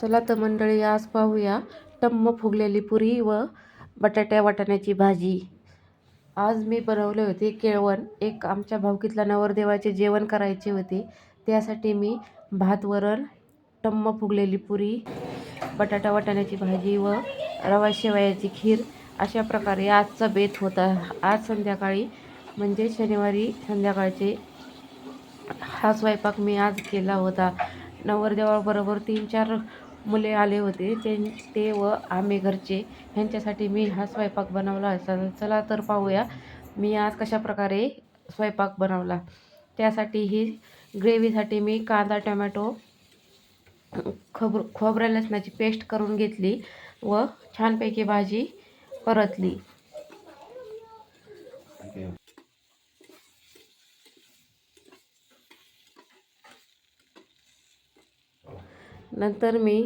चला तर मंडळी आज पाहूया टम्म फुगलेली पुरी व बटाट्या वाटाण्याची भाजी. आज मी बनवले होते केळवण. एक आमच्या भावकीतला नवरदेवाचे जेवण करायचे होते. त्यासाठी मी भात वरण टम्म फुगलेली पुरी बटाटा वाटाण्याची भाजी व रवा शेवयाची खीर अशा प्रकारे आजचा बेत होता. आज संध्याकाळी म्हणजे शनिवारी संध्याकाळचे हा स्वयंपाक मी आज केला होता. नवरदेवाबरोबर तीन चार मुले आले होते. ते ते व आम्ही घरचे. ह्यांच्यासाठी मी हा स्वयंपाक बनवला. असा चला तर पाहूया मी आज कशा प्रकारे स्वयंपाक बनवला. त्यासाठी ही ग्रेव्हीसाठी मी कांदा टोमॅटो खोबर खोबऱ्या लसणाची पेस्ट करून घेतली व छानपैकी भाजी परतली. नंतर मी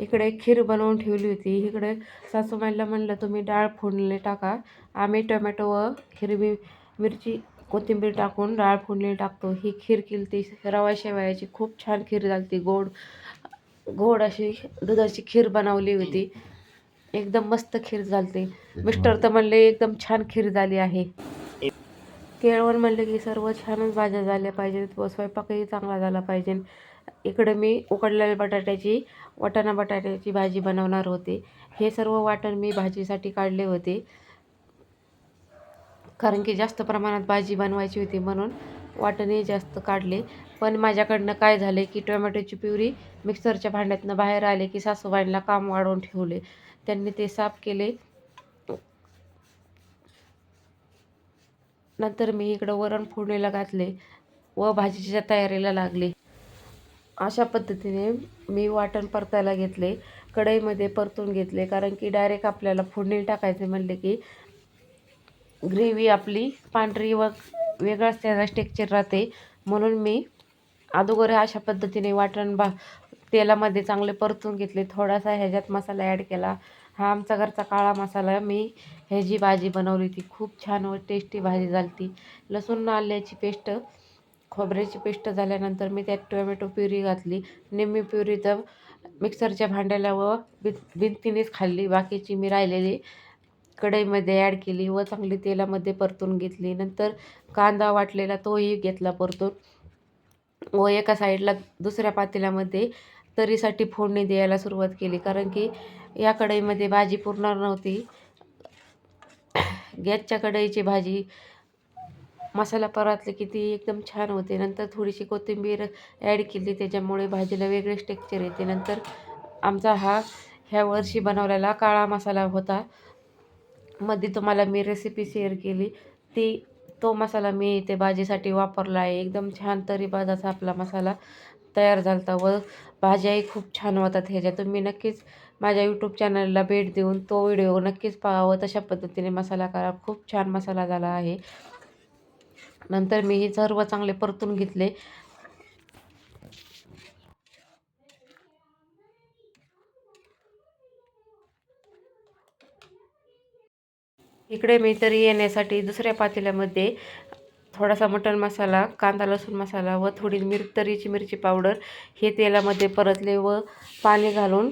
इकडे खीर बनवून ठेवली होती. इकडे सासूबाईला म्हणलं तुम्ही डाळ फोडणी टाका. आम्ही टोमॅटो व हिरवी मिरची कोथिंबीर टाकून डाळ फोडणी टाकतो. ही खीर केली रवा शेवयाची खूप छान खीर झाली ती गोड गोड अशी दुधाची खीर बनवली होती. एकदम मस्त खीर झाली मिस्टर तर म्हणले एकदम छान खीर झाली आहे. केळवण म्हणलं की सर्व छानच भाज्या झाल्या पाहिजेत व स्वयंपाकही चांगला झाला पाहिजे. इकडं मी उकडलेल्या बटाट्याची वाटाणा बटाट्याची भाजी बनवणार होते. हे सर्व वाटण मी भाजीसाठी काढले होते. कारण की जास्त प्रमाणात भाजी बनवायची होती म्हणून वाटणही जास्त काढले. पण माझ्याकडनं काय झाले की टोमॅटोची प्युरी मिक्सरच्या भांड्यातनं बाहेर आले की सासूबाईंना काम वाढवून ठेवले. त्यांनी ते साफ केले. नंतर मी इकडं वरण फोडणीला घातले व भाजीच्या तयारीला लागले. अशा पद्धतीने मी वाटण परतायला घेतले कढईमध्ये परतून घेतले कारण की डायरेक्ट आपल्याला फोडणी टाकायचे म्हणले की ग्रेव्ही आपली पांढरी व वेगळाच त्याचा टेक्चर राहते. म्हणून मी अगोदर अशा पद्धतीने वाटण बा तेलामध्ये चांगले परतून घेतले. थोडासा ह्याच्यात मसाला ॲड केला. हा आमचा घरचा काळा मसाला. मी ह्याची भाजी बनवली ती खूप छान व टेस्टी भाजी झाली ती लसूण आल्याची पेस्ट खोबऱ्याची पेस्ट झाल्यानंतर मी त्यात टोमॅटो प्युरी घातली. निम्मी प्युरी तर मिक्सरच्या भांड्याला व बि भिंतीनेच खाल्ली. बाकीची मी राहिलेली कढईमध्ये ॲड केली व चांगली तेलामध्ये परतून घेतली. नंतर कांदा वाटलेला तोही घेतला परतून. व एका साईडला दुसऱ्या पातेल्यामध्ये तरीसाठी फोडणी द्यायला सुरुवात केली. कारण की या कढईमध्ये भाजी पुरणार नव्हती. गॅसच्या कढईची भाजी मसाला परतले की ती एकदम छान होते. नंतर थोडीशी कोथिंबीर ॲड केली त्याच्यामुळे भाजीला वेगळेच टेक्चर येते. नंतर आमचा हा ह्या वर्षी बनवलेला काळा मसाला होता. मध्ये तुम्हाला मी रेसिपी शेअर केली. ती तो मसाला मी इथे भाजीसाठी वापरला आहे. एकदम छान तरी बाजाचा आपला मसाला तयार झाला होता व भाज्याही खूप छान होतात ह्याच्या. तुम्ही नक्कीच माझ्या यूट्यूब चॅनलला भेट देऊन तो व्हिडिओ नक्कीच पाहावं. तशा पद्धतीने मसाला करा. खूप छान मसाला झाला आहे. नंतर मी हे सर्व चांगले परतून घेतले. इकडे मी तरी येण्यासाठी दुसऱ्या पातेल्यामध्ये थोडासा मटण मसाला कांदा लसूण मसाला व थोडी मिर तरीची मिरची पावडर हे तेलामध्ये परतले व पाणी घालून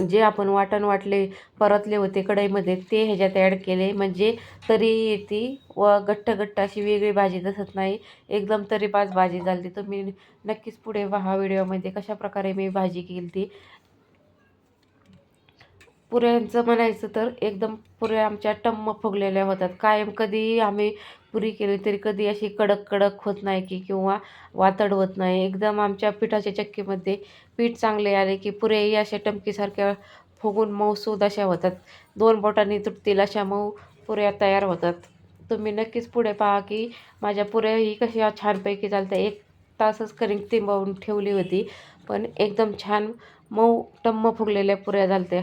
जे आपण वाटण वाटले परतले होते कढईमध्ये ते ह्याच्यात ॲड केले. म्हणजे तरी ती व घट्ट घट्ट अशी वेगळी भाजी दिसत नाही. एकदम तरी पाच भाजी झाली. तुम्ही नक्कीच पुढे पहा व्हिडिओमध्ये कशा प्रकारे मी भाजी केली ती. पुऱ्यांचं म्हणायचं तर एकदम पुऱ्या आमच्या टम्म फुगलेल्या होतात. कायम कधीही आम्ही पुरी केली तरी कधी अशी कडक कडक होत नाही की किंवा वातड होत नाही. एकदम आमच्या पिठाच्या चक्कीमध्ये पीठ चांगले आले की पुऱ्याही अशा टमकीसारख्या फुगून मऊसूद अशा होतात. दोन बोटांनी तुटतील अशा मऊ पुऱ्या तयार होतात. तुम्ही नक्कीच पुढे पहा की माझ्या पुऱ्याही कशा छानपैकी चालत्या. एक तासच करिंग तिंबवून ठेवली होती पण एकदम छान मऊ टम्म फुगलेल्या पुऱ्या झालत्या.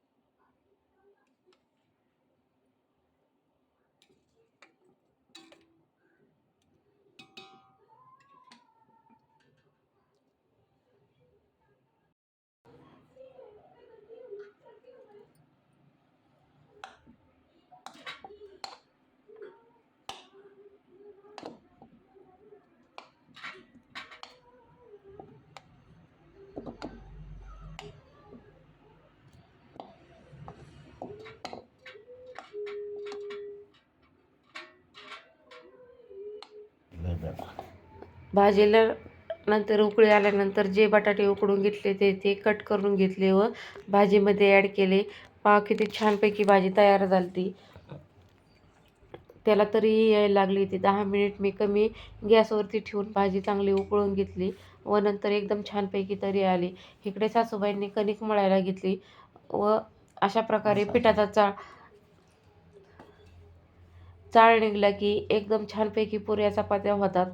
भाजीला नंतर उकळी आल्यानंतर जे बटाटे उकडून घेतले ते ते कट करून घेतले व भाजीमध्ये ॲड केले. पहा किती छानपैकी भाजी तयार झाली ती त्याला तरीही यायला लागली ती दहा मिनिट मी कमी गॅसवरती ठेवून भाजी चांगली उकळून घेतली व नंतर एकदम छानपैकी तरी आली. इकडे सासूबाईंनी कणिक मळायला घेतली व अशा प्रकारे पिठाचा चाळ चाळ निघला की एकदम छानपैकी पुऱ्या चपात्या होतात.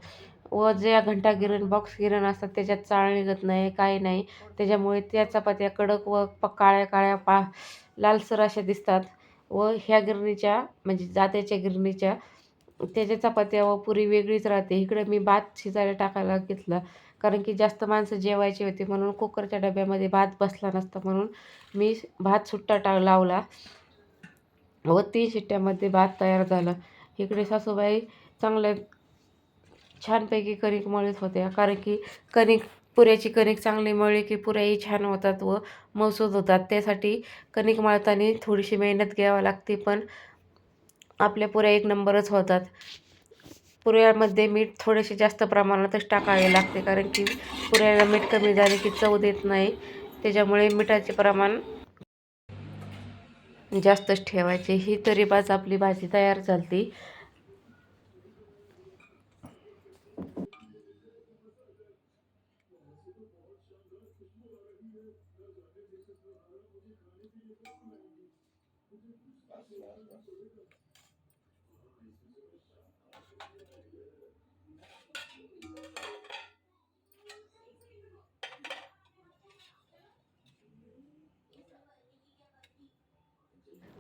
व ज्या घंटा गिरण बॉक्स गिरण असतात त्याच्यात चाळ निघत नाही काही नाही. त्याच्यामुळे त्या चपात्या कडक व प काळ्या काळ्या पा लालसर अशा दिसतात. व ह्या गिरणीच्या म्हणजे जात्याच्या गिरणीच्या त्याच्या चपात्या व पुरी वेगळीच राहते. इकडे मी भात शिजायला टाकायला घेतला. कारण की जास्त माणसं जेवायची होती म्हणून कुकरच्या डब्यामध्ये भात बसला नसता म्हणून मी भात सुट्टा टा लावला व तीन शिट्ट्यामध्ये भात तयार झाला. इकडे सासूबाई चांगल्या छानपैकी कणिक मळीत होत्या. कारण की कणिक पुऱ्याची कणिक चांगली मळली की पुऱ्याही छान होतात व मौसूद होतात. त्यासाठी कणिक मळताना थोडीशी मेहनत घ्यावी लागते पण आपल्या पुऱ्या एक नंबरच होतात. पुऱ्यामध्ये मीठ थोडेसे जास्त प्रमाणातच टाकावे लागते कारण की पुऱ्याला मीठ कमी झाले की चव देत नाही. त्याच्यामुळे मिठाचे प्रमाण जास्तच ठेवायचे. ही तरी बाज आपली भाजी तयार झाली.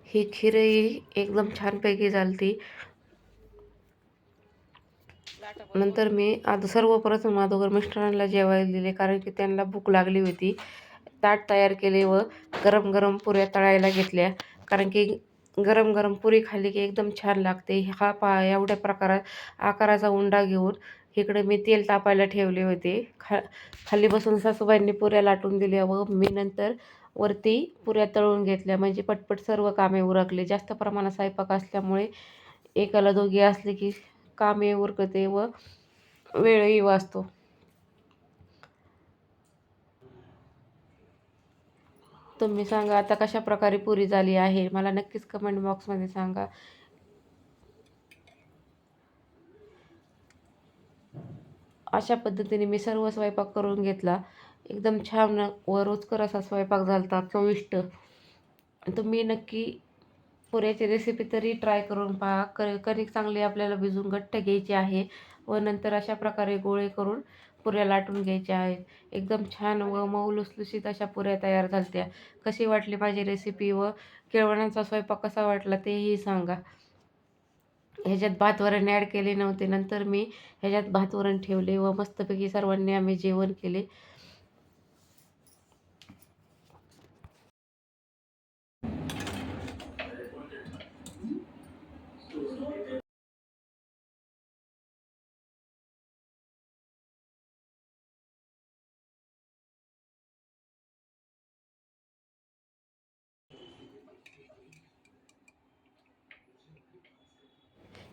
ही खीरही एकदम छानपैकी झालती. नंतर मी आता सर्वप्रथम माधोगर मिस्टरांना जेवायला दिले कारण की त्यांना भूक लागली होती. ताट तयार केले व गरम गरम पुऱ्या तळायला घेतल्या. कारण की गरम गरम पुरी खाल्ली की एकदम छान लागते. हा पा एवढ्या प्रकारात आकाराचा उंडा घेऊन इकडे मी तेल तापायला ठेवले होते. खा खाली बसून सासूबाईंनी पुऱ्या लाटून दिल्या व मी नंतर वरती पुऱ्या तळून घेतल्या. म्हणजे पटपट सर्व कामे उरकले. जास्त प्रमाणात स्वयंपाक असल्यामुळे एकाला दोघी असले की कामे उरकते व वेळही वाचतो. तुम्ही सांगा आता कशा प्रकारे पुरी झाली आहे? मला नक्कीच कमेंट बॉक्समध्ये सांगा. अशा पद्धतीने मी सर्व स्वयंपाक करून घेतला. एकदम छान व रोचकर असा स्वयंपाक झाला होता चविष्ट तुम्ही नक्की पुऱ्याची रेसिपी तरी ट्राय करून पहा. क कणिक चांगली आपल्याला भिजून घट्ट घ्यायची आहे व नंतर अशा प्रकारे गोळे करून पुऱ्या लाटून घ्यायच्या आहेत. एकदम छान व मऊ लुसलुशीत अशा पुऱ्या तयार झाल्या कशी वाटली माझी रेसिपी व केळवणाचा स्वयंपाक कसा वाटला तेही सांगा. ह्याच्यात भातवरण ॲड केले नव्हते. नंतर मी ह्याच्यात भातवरण ठेवले व मस्तपैकी सर्वांनी आम्ही जेवण केले.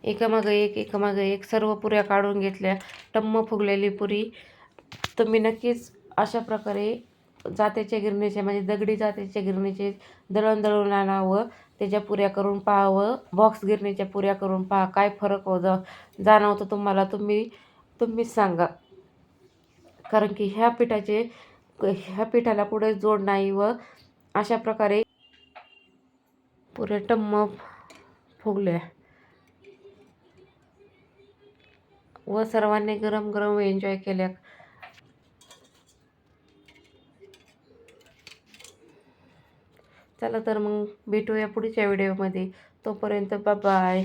एकामागं एक एकामागं एक सर्व पुऱ्या काढून घेतल्या. टम्म फुगलेली पुरी. तुम्ही नक्कीच अशा प्रकारे जात्याच्या गिरणीचे म्हणजे दगडी जात्याच्या गिरणीचे दळण दळून आणावं त्याच्या पुऱ्या करून पाहावं बॉक्स गिरणीच्या पुऱ्या करून पहा काय फरक हो जाणवतं तुम्हाला तुम्ही तुम्हीच सांगा. कारण की ह्या पिठाचे ह्या पिठाला पुढे जोड नाही व अशा प्रकारे पुऱ्या टम्म फुगल्या. व सर्वांनी गरम गरम एन्जॉय केल्या. चला तर मग भेटूया पुढच्या व्हिडिओमध्ये तोपर्यंत बाय